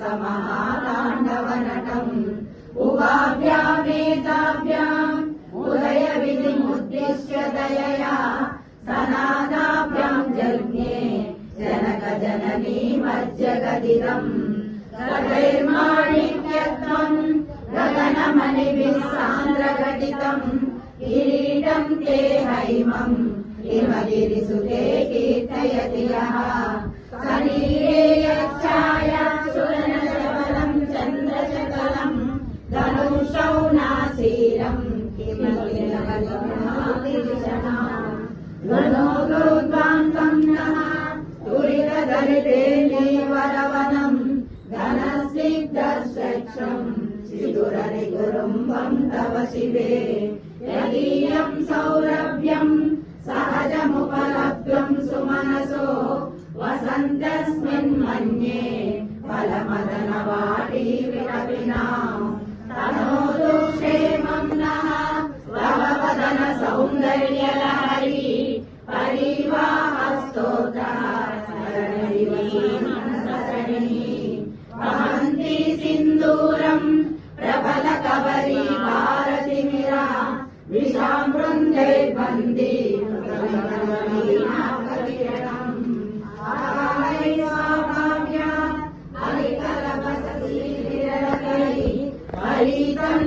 महाताण्डवनटम् उवाभ्यामेताभ्याम् उदयविधिमुद्दिश्य दयया। सनादाभ्याम् जज्ञे जनकजननीमज्जगदिदम् गगैर्माणिक्यत्वम् गगनमणिभिः सान्द्रघटितम् किरीटम् ते हैमम्। हिमगिरिसुते कीर्तयति यः। सनी धनुषौ नासीरम् गणोद्वान्तम् नः तुरितदलिते नीवरवनम् घनस्निग्धस्वच्छम् शिदुररिगुरुम्बम् तव शिवे यदीयम् सौरभ्यम् सहजमुपलब्धम् सुमनसो वसन्तस्मिन् मन्ये फलमदनवाटी विरपिना तनोतु నూతన సౌందర్యలహరి పరివాహస్తోత వహంతి సింధూరం ప్రబల కవరి భారతిమిరా విషామృందే బందీ ఫలితం